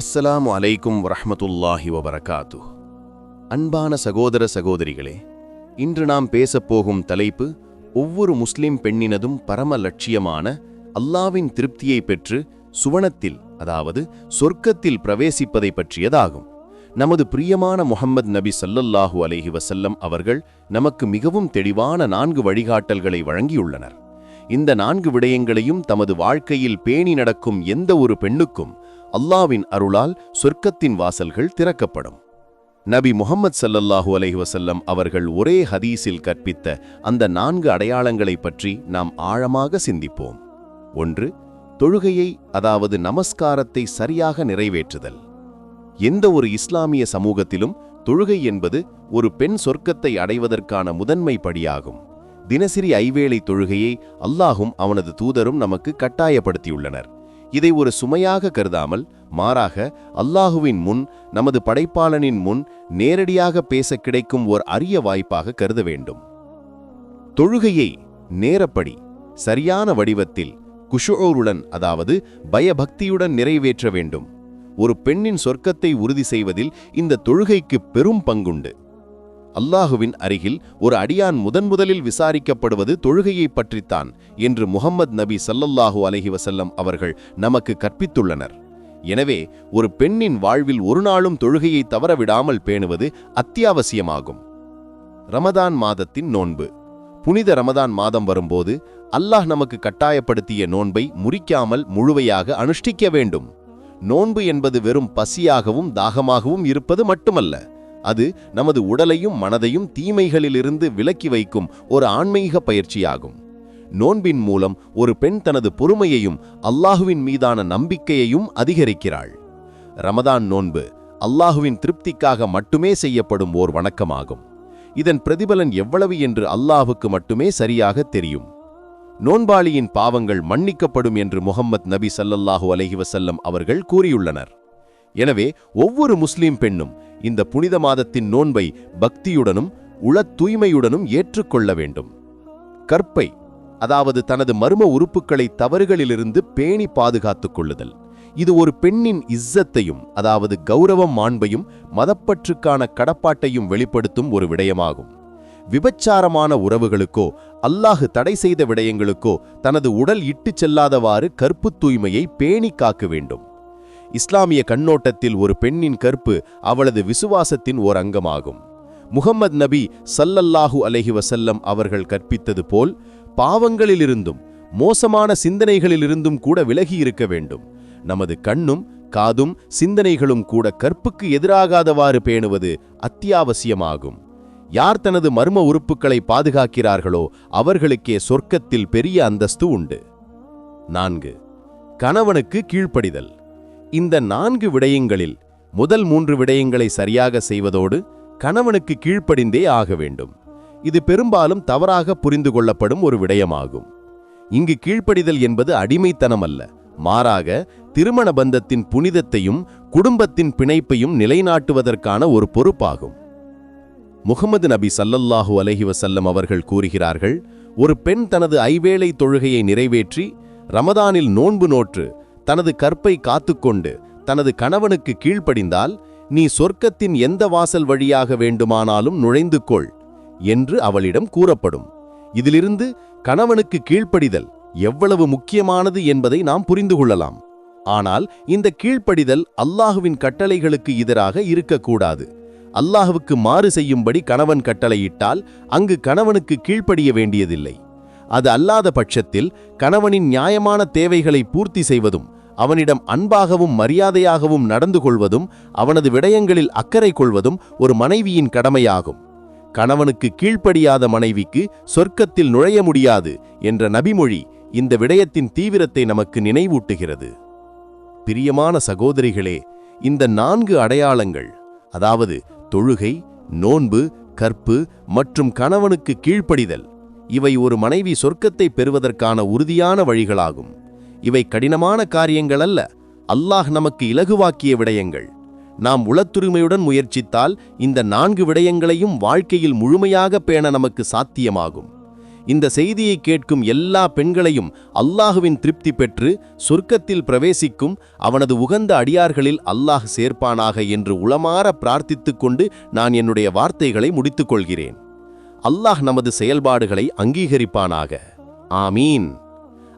அஸ்ஸலாம் அலைக்கும் வரஹ்மத்துல்லாஹி வபரகாத்து அன்பான சகோதர சகோதரிகளே இன்று நாம் பேசப்போகும் தலைப்பு ஒவ்வொரு முஸ்லிம் பெண்ணினதும் பரம லட்சியமான அல்லாவின் திருப்தியை பெற்று சுவனத்தில் அதாவது சொர்க்கத்தில் பிரவேசிப்பதை பற்றியதாகும். நமது பிரியமான முகம்மது நபி சல்லல்லாஹு அலஹி வசல்லம் அவர்கள் நமக்கு மிகவும் தெளிவான நான்கு வழிகாட்டல்களை வழங்கியுள்ளனர். இந்த நான்கு விடயங்களையும் தமது வாழ்க்கையில் பேணி நடக்கும் எந்த ஒரு பெண்ணுக்கும் அல்லாவின் அருளால் சொர்க்கத்தின் வாசல்கள் திறக்கப்படும். நபி முஹம்மது சல்லல்லாஹூ அலைஹி அவர்கள் ஒரே ஹதீஸில் கற்பித்த அந்த நான்கு அடையாளங்களைப் பற்றி நாம் ஆழமாக சிந்திப்போம். ஒன்று தொழுகையை அதாவது நமஸ்காரத்தை சரியாக நிறைவேற்றுதல். எந்த ஒரு இஸ்லாமிய சமூகத்திலும் தொழுகை என்பது ஒரு பெண் சொர்க்கத்தை அடைவதற்கான முதன்மை படியாகும் தினசரி ஐவேளை தொழுகையை அல்லாஹும் அவனது தூதரும் நமக்கு கட்டாயப்படுத்தியுள்ளனர். இதை ஒரு சுமையாக கருதாமல் மாறாக அல்லாஹுவின் முன் நமது படைப்பாளனின் முன் நேரடியாக பேச கிடைக்கும் ஓர் அரிய வாய்ப்பாக கருத வேண்டும். தொழுகையை நேரப்படி சரியான வடிவத்தில் குஷோருடன் அதாவது பயபக்தியுடன் நிறைவேற்ற வேண்டும். ஒரு பெண்ணின் சொர்க்கத்தை உறுதி செய்வதில் இந்த தொழுகைக்கு பெரும் பங்குண்டு. அல்லாஹுவின் அருகில் ஒரு அடியான் முதன் முதலில் விசாரிக்கப்படுவது தொழுகையைப் பற்றித்தான் என்று முகம்மது நபி சல்லல்லாஹூ அலஹி வசல்லம் அவர்கள் நமக்கு கற்பித்துள்ளனர். எனவே ஒரு பெண்ணின் வாழ்வில் ஒரு நாளும் தொழுகையை தவறவிடாமல் பேணுவது அத்தியாவசியமாகும். ரமதான் மாதத்தின் நோன்பு. புனித ரமதான் மாதம் வரும்போது அல்லாஹ் நமக்கு கட்டாயப்படுத்திய நோன்பை முறிக்காமல் முழுவையாக அனுஷ்டிக்க வேண்டும். நோன்பு என்பது வெறும் பசியாகவும் தாகமாகவும் இருப்பது மட்டுமல்ல. அது நமது உடலையும் மனதையும் தீமைகளிலிருந்து விலக்கி வைக்கும் ஒரு ஆன்மீக பயிற்சியாகும். நோன்பின் மூலம் ஒரு பெண் தனது பொறுமையையும் அல்லாஹுவின் மீதான நம்பிக்கையையும் அதிகரிக்கிறாள். ரமதான் நோன்பு அல்லாஹுவின் திருப்திக்காக மட்டுமே செய்யப்படும் ஓர் வணக்கமாகும். இதன் பிரதிபலன் எவ்வளவு என்று அல்லாஹுக்கு மட்டுமே சரியாக தெரியும். நோன்பாளியின் பாவங்கள் மன்னிக்கப்படும் என்று முகம்மது நபி சல்லல்லாஹு அலஹி வசல்லம் அவர்கள் கூறியுள்ளனர். எனவே ஒவ்வொரு முஸ்லீம் பெண்ணும் இந்த புனித மாதத்தின் நோன்பை பக்தியுடனும் உளத் தூய்மையுடனும் ஏற்றுக்கொள்ள வேண்டும். கற்பை அதாவது தனது மர்ம உறுப்புகளை தவறுகளிலிருந்து பேணி பாதுகாத்துக் கொள்ளுதல். இது ஒரு பெண்ணின் இஸ்ஸத்தையும் அதாவது கௌரவம் மாண்பையும் மதப்பற்றுக்கான கடப்பாட்டையும் வெளிப்படுத்தும் ஒரு விடயமாகும். விபச்சாரமான உறவுகளுக்கோ அல்லாஹு தடை செய்த விடயங்களுக்கோ தனது உடல் இட்டுச் செல்லாதவாறு கற்பு தூய்மையை பேணி காக்க வேண்டும். இஸ்லாமிய கண்ணோட்டத்தில் ஒரு பெண்ணின் கற்பு அவளது விசுவாசத்தின் ஓர் அங்கமாகும். முகம்மது நபி சல்லல்லாஹு அலஹி வசல்லம் அவர்கள் கற்பித்தது போல் பாவங்களிலிருந்தும் மோசமான சிந்தனைகளிலிருந்தும் கூட விலகி இருக்க வேண்டும். நமது கண்ணும் காதும் சிந்தனைகளும் கூட கற்புக்கு எதிராகாதவாறு பேணுவது அத்தியாவசியமாகும். யார் தனது மர்ம உறுப்புகளை பாதுகாக்கிறார்களோ அவர்களுக்கே சொர்க்கத்தில் பெரிய அந்தஸ்து உண்டு. நான்கு. கணவனுக்கு கீழ்ப்படிதல். இந்த நான்கு விடயங்களில் முதல் மூன்று விடயங்களை சரியாக செய்வதோடு கணவனுக்கு கீழ்ப்படிந்தே ஆக வேண்டும். இது பெரும்பாலும் தவறாக புரிந்து கொள்ளப்படும் ஒரு விடயமாகும். இங்கு கீழ்ப்படிதல் என்பது அடிமைத்தனம் அல்ல மாறாக திருமண பந்தத்தின் புனிதத்தையும் குடும்பத்தின் பிணைப்பையும் நிலைநாட்டுவதற்கான ஒரு பொறுப்பாகும். முகமது நபி சல்லல்லாஹு அலஹி வசல்லம் அவர்கள் கூறுகிறார்கள் ஒரு பெண் தனது ஐவேளை தொழுகையை நிறைவேற்றி ரமதானில் நோன்பு நோற்று தனது கற்பை காத்துக்கொண்டு தனது கணவனுக்கு கீழ்ப்படிந்தால் நீ சொர்க்கத்தின் எந்த வாசல் வழியாக வேண்டுமானாலும் நுழைந்து கொள் என்று அவளிடம் கூறப்படும். இதிலிருந்து கணவனுக்கு கீழ்ப்படிதல் எவ்வளவு முக்கியமானது என்பதை நாம் புரிந்து கொள்ளலாம். ஆனால் இந்த கீழ்ப்படிதல் அல்லாஹுவின் கட்டளைகளுக்கு எதிராக இருக்கக்கூடாது. அல்லாஹுவுக்கு மாறு செய்யும்படி கணவன் கட்டளையிட்டால் அங்கு கணவனுக்கு கீழ்ப்படிய வேண்டியதில்லை. அது அல்லாத பட்சத்தில் கணவனின் நியாயமான தேவைகளை பூர்த்தி செய்வதும் அவனிடம் அன்பாகவும் மரியாதையாகவும் நடந்து கொள்வதும் அவனது விடயங்களில் அக்கறை கொள்வதும் ஒரு மனைவியின் கடமையாகும். கணவனுக்கு கீழ்ப்படியாத மனைவிக்கு சொர்க்கத்தில் நுழைய முடியாது என்ற நபிமொழி இந்த விடயத்தின் தீவிரத்தை நமக்கு நினைவூட்டுகிறது. பிரியமான சகோதரிகளே இந்த நான்கு அடையாளங்கள் அதாவது தொழுகை நோன்பு கற்பு மற்றும் கணவனுக்கு கீழ்ப்படிதல் இவை ஒரு மனைவி சொர்க்கத்தை பெறுவதற்கான உறுதியான வழிகளாகும். இவை கடினமான காரியங்கள் அல்ல. அல்லாஹ் நமக்கு இலகுவாக்கிய விடயங்கள். நாம் உளத்துரிமையுடன் முயற்சித்தால் இந்த நான்கு விடயங்களையும் வாழ்க்கையில் முழுமையாக பேண நமக்கு சாத்தியமாகும். இந்த செய்தியை கேட்கும் எல்லா பெண்களையும் அல்லாஹுவின் திருப்தி பெற்று சொர்க்கத்தில் பிரவேசிக்கும் அவனது உகந்த அடியார்களில் அல்லாஹ் சேர்ப்பானாக என்று உளமாற பிரார்த்தித்துக் கொண்டு நான் என்னுடைய வார்த்தைகளை முடித்துக் கொள்கிறேன். அல்லாஹ் நமது செயல்பாடுகளை அங்கீகரிப்பானாக. ஆமீன்.